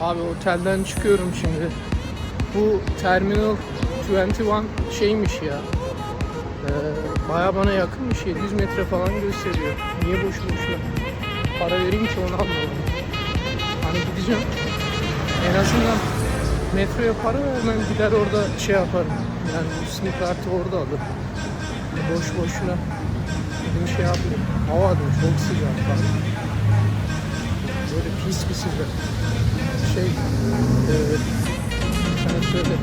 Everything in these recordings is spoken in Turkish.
Abi otelden çıkıyorum şimdi. Bu Terminal 21 şeymiş ya. Ee, Baya bana yakınmış 700 metre falan gösteriyor. Niye boşu boşuna para vereyim ki onu anlamadım. Hani gideceğim. En azından metroya para vermem gider orada şey yaparım. Yani sim kartı orada alırım. Boş boşuna bir şey yapayım. Hava da çok sıcak falan. Böyle pis bir sıcak. Şey, e, sen söyle.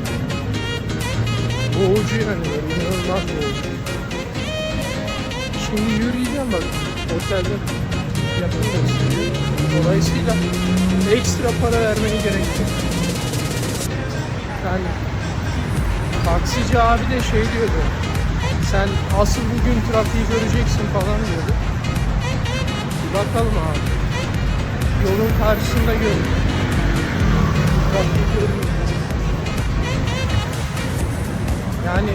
Boğucu yani inanılmaz boğucu. Şimdi yürüyeceğim bak otelde gösteriyor. Dolayısıyla ekstra para vermeni gerekecek. Yani taksici abi de şey diyordu. Sen asıl bugün trafiği göreceksin falan diyordu. Bakalım abi. Yolun karşısında görüyorum. Yani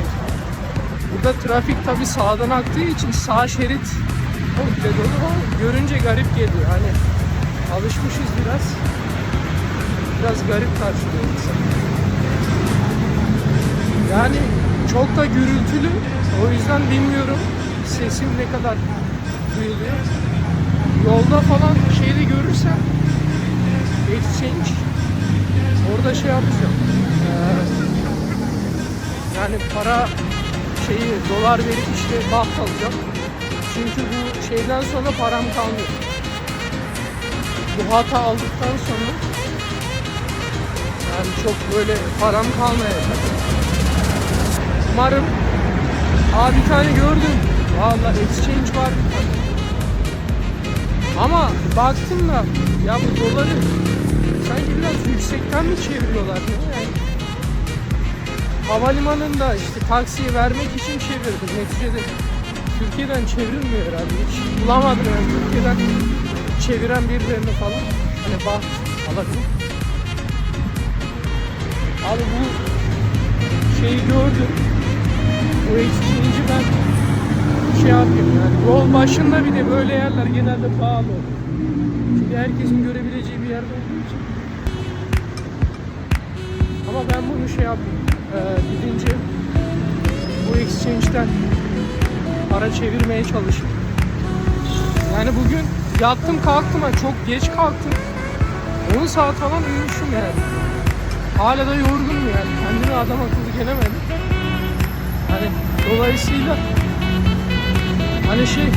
burada trafik tabi sağdan aktığı için sağ şerit komple dolu görünce garip geliyor. Hani alışmışız biraz. Biraz garip karşılıyor insan. Yani çok da gürültülü. O yüzden bilmiyorum sesim ne kadar duyuluyor. Yolda falan şeyde görürsem exchange orada şey yapacağım. Ee, yani para şeyi dolar verip işte baht alacağım. Çünkü bu şeyden sonra param kalmıyor. Bu hata aldıktan sonra yani çok böyle param kalmayacak. Umarım Aa bir tane gördüm. Valla exchange var. Ama baktım da ya bu doları sanki biraz yüksekten mi çeviriyorlar yani? Havalimanında işte taksiye vermek için çevirdim. Neticede Türkiye'den çevrilmiyor herhalde. Hiç bulamadım yani Türkiye'den çeviren birilerini falan. Hani baht alabilir. Abi bu şeyi gördüm. Bu exchange'i ben şey yapayım yani yol başında bir de böyle yerler genelde pahalı olur. Çünkü herkesin görebileceği bir yerde olduğu Ama ben bunu şey yapayım. Ee, gidince bu exchange'den para çevirmeye çalışayım. Yani bugün yattım kalktım ha çok geç kalktım. 10 saat falan uyumuşum yani. Hala da yorgunum yani. Kendime adam akıllı gelemedim. Hani dolayısıyla hani şey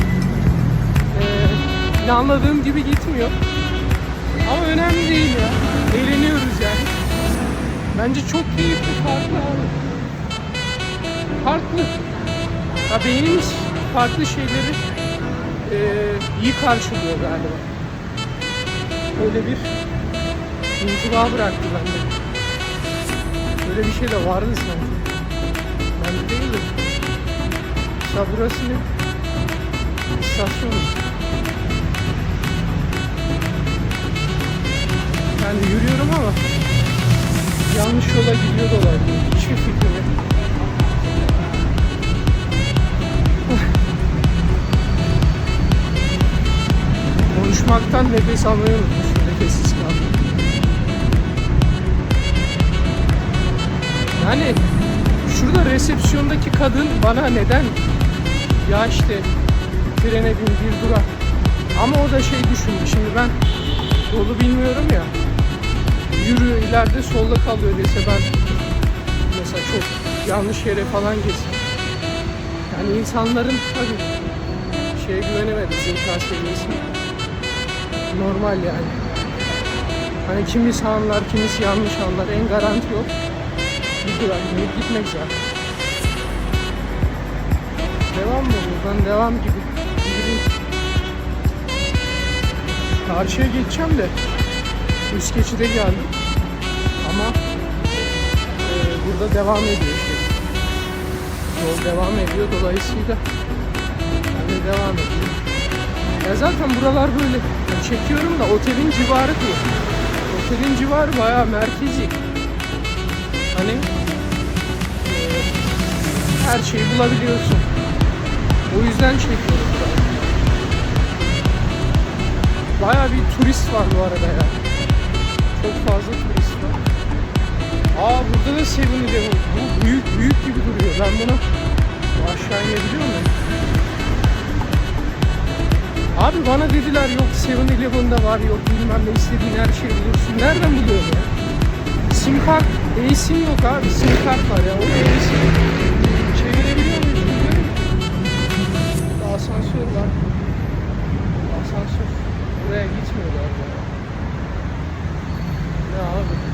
e, planladığım gibi gitmiyor. Ama önemli değil ya. Eğleniyoruz yani. Bence çok keyifli, farklı. Farklı. Ya beynimiz farklı şeyleri e, iyi karşılıyor galiba. Öyle bir intiba bıraktı bende. Böyle bir şey de vardı sanki. Ben de değilim. Ya burası ne? İstasyon? Yani yürüyorum ama yanlış yola gidiyor olabilir. Hiçbir fikrim yok. Konuşmaktan nefes almayı unutmuşum. Nefessiz kaldım. Yani şurada resepsiyondaki kadın bana neden ya işte trene bin bir durak ama o da şey düşündü şimdi ben yolu bilmiyorum ya yürü ileride solda kalıyor dese ben mesela çok yanlış yere falan geçsem yani insanların tabii şeye güvenemedi zeka seviyesine normal yani hani kimisi anlar kimisi yanlış anlar en garanti yok bir binip gitmek zaten. Devam mı? Buradan devam gibi. gibi. Karşıya geçeceğim de üst geçide geldim. Burada devam ediyor işte. Yol devam ediyor dolayısıyla ben de devam ediyorum. Ya zaten buralar böyle yani çekiyorum da otelin civarı değil. Otelin civarı bayağı merkezi. Hani e, her şeyi bulabiliyorsun. O yüzden çekiyorum burayı. Bayağı bir turist var bu arada ya. Çok fazla tane 7-Eleven. Bu büyük büyük gibi duruyor. Ben bunu bu aşağı inebiliyor muyum? Abi bana dediler yok 7-Eleven'da var yok bilmem ne istediğin her şeyi bulursun. Nereden buluyorum ya? Sim kart, e-sim yok abi. Sim kart var ya. O e-sim. Çevirebiliyor muyuz. Burada asansör var. Asansör buraya gitmiyor galiba. Ne abi?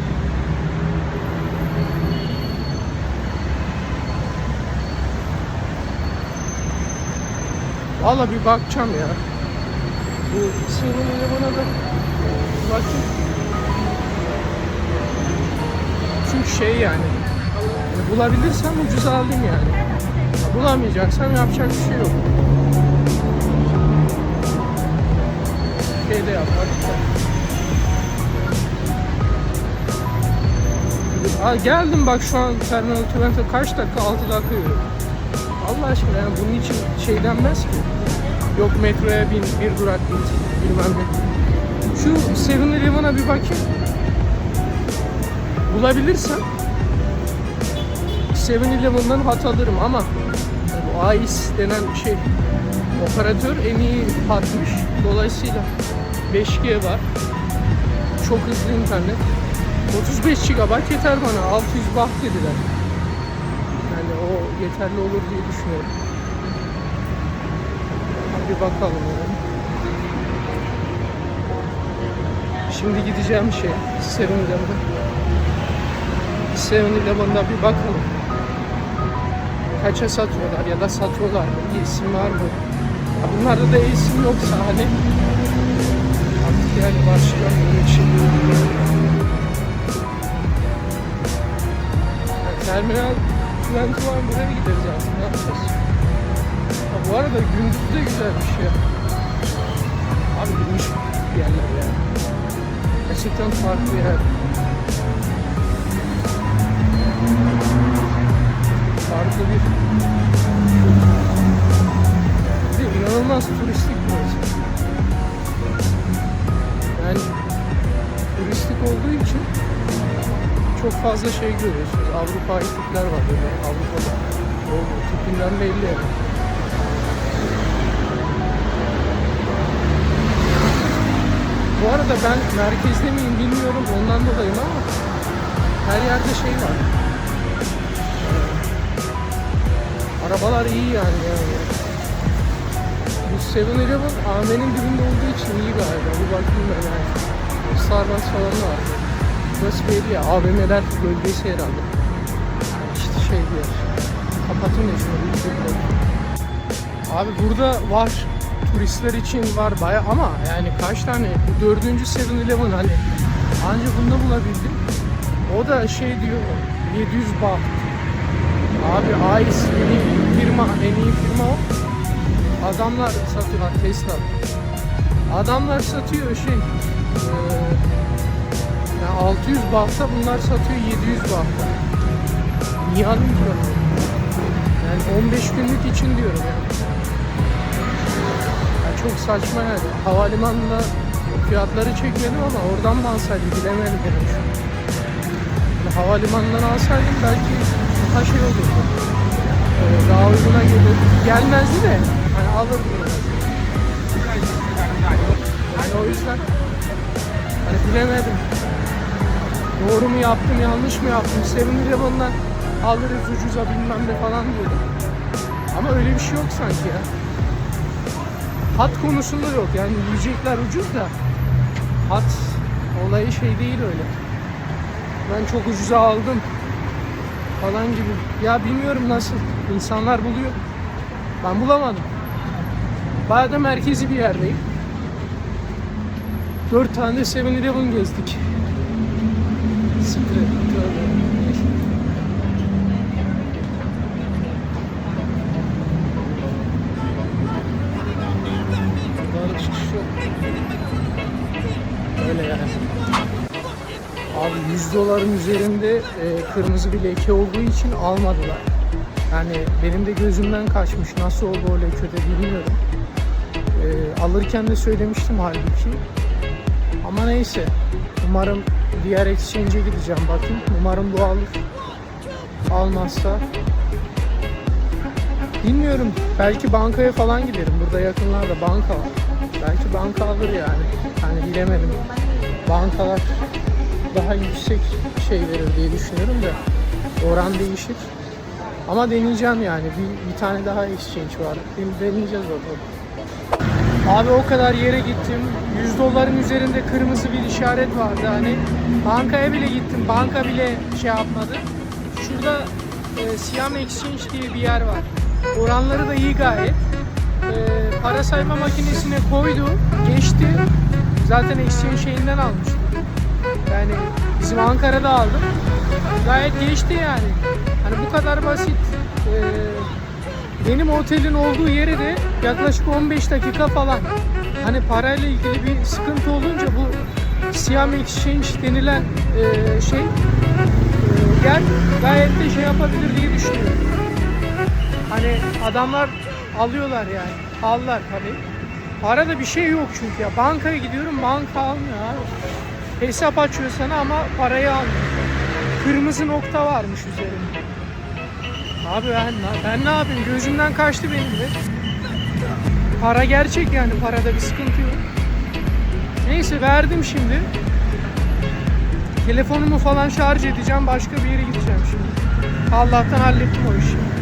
Valla bir bakacağım ya. Bu sığınmayla bana da bakayım. Çünkü şey yani, yani bulabilirsem ucuza alayım yani. Ya Bulamayacaksam yapacak bir şey yok. Şey de yap, hadi. Aa, geldim bak şu an Terminal 20 kaç dakika? 6 dakika yürüyorum. Allah aşkına yani bunun için şey denmez ki. Yok metroya bin, bir durak bin, bilmem ne. Şu 7-Eleven'a bir bakayım. Bulabilirsem 7-Eleven'dan hat alırım ama bu AIS denen şey operatör en iyi hatmış. Dolayısıyla 5G var. Çok hızlı internet. 35 GB yeter bana. 600 baht dediler. Yani o yeterli olur diye düşünüyorum. Bir bakalım. Şimdi gideceğim şey 7-Eleven'a. 7-Eleven'da bir bakalım. Kaça satıyorlar ya da satıyorlar mı? İsim var mı? Bunlarda da isim yoksa hani artık yani başka bir şey Terminal 21 buraya gideriz aslında. Ne yapacağız? Bu arada gündüz de güzelmiş ya. Abi gümüş bir yerler ya. Gerçekten farklı yer. Farklı bir... Bir inanılmaz turistik burası. Yani turistik olduğu için çok fazla şey görüyorsunuz. Avrupa tipler var böyle Avrupa'da. O tipinden belli Bu arada ben merkezde miyim bilmiyorum ondan dolayı ama her yerde şey var. Arabalar iyi yani. yani. Bu 7-Eleven AVM'nin dibinde olduğu için iyi galiba. Bir bakayım ben yani. Starbucks falan da var. Burası belli ya. AVM'ler bölgesi herhalde. İşte şey bir yer. Kapatın da şunu bakayım. Abi burada var. Turistler için var baya ama yani kaç tane bu dördüncü 7-Eleven hani ancak bunda bulabildim. O da şey diyor 700 baht. Abi AIS en iyi firma, en iyi firma o. Adamlar satıyorlar Tesla. Adamlar satıyor şey eee yani 600 bahta bunlar satıyor 700 bahta. Niye alayım? Yani 15 günlük için diyorum yani. Çok saçma yani. Havalimanında fiyatları çekmedim ama oradan mı alsaydım bilemedim yani. Yani havalimanından alsaydım belki daha şey olurdu. Ee, daha uyguna gelir. Gelmezdi de hani alırdım. Yani o yüzden hani bilemedim. Doğru mu yaptım, yanlış mı yaptım? 7-Eleven'dan alırız ucuza bilmem ne falan diyordum. Ama öyle bir şey yok sanki ya. Hat konusunda yok. Yani yiyecekler ucuz da hat olayı şey değil öyle. Ben çok ucuza aldım falan gibi. Ya bilmiyorum nasıl. İnsanlar buluyor. Ben bulamadım. Bayağı da merkezi bir yerdeyim. Dört tane de 7-Eleven gezdik. Siktir et, tövbe. Buradan çıkış yok. Öyle yani. Abi 100 doların üzerinde e, kırmızı bir leke olduğu için almadılar. Yani benim de gözümden kaçmış. Nasıl oldu o lekede bilmiyorum. E, alırken de söylemiştim halbuki. Ama neyse. Umarım diğer exchange'e gideceğim bakayım. Umarım bu alır. almazsa. Bilmiyorum. Belki bankaya falan giderim. Burada yakınlarda banka var. Belki banka alır yani. Hani bilemedim. Bankalar daha yüksek şey verir diye düşünüyorum da oran değişir. Ama deneyeceğim yani. Bir, bir tane daha exchange var. Deneyeceğiz bakalım. Abi o kadar yere gittim. 100 doların üzerinde kırmızı bir işaret vardı. Hani bankaya bile gittim. Banka bile şey yapmadı. Şurada e, Siam Exchange diye bir yer var. Oranları da iyi gayet. E, para sayma makinesine koydu. Geçti. Zaten exchange şeyinden almıştım. Yani bizim Ankara'da aldım. Gayet geçti yani. Hani bu kadar basit. Ee, benim otelin olduğu yere de yaklaşık 15 dakika falan. Hani parayla ilgili bir sıkıntı olunca bu Siam Exchange denilen e, şey e, yer gayet de şey yapabilir diye düşünüyorum. Hani adamlar alıyorlar yani. Allar tabii. Parada bir şey yok çünkü ya. Bankaya gidiyorum banka almıyor abi. Hesap açıyor sana ama parayı almıyor. Kırmızı nokta varmış üzerinde. Abi ben, ben ne yapayım? Gözümden kaçtı benim de. Para gerçek yani. Parada bir sıkıntı yok. Neyse verdim şimdi. Telefonumu falan şarj edeceğim. Başka bir yere gideceğim şimdi. Allah'tan hallettim o işi.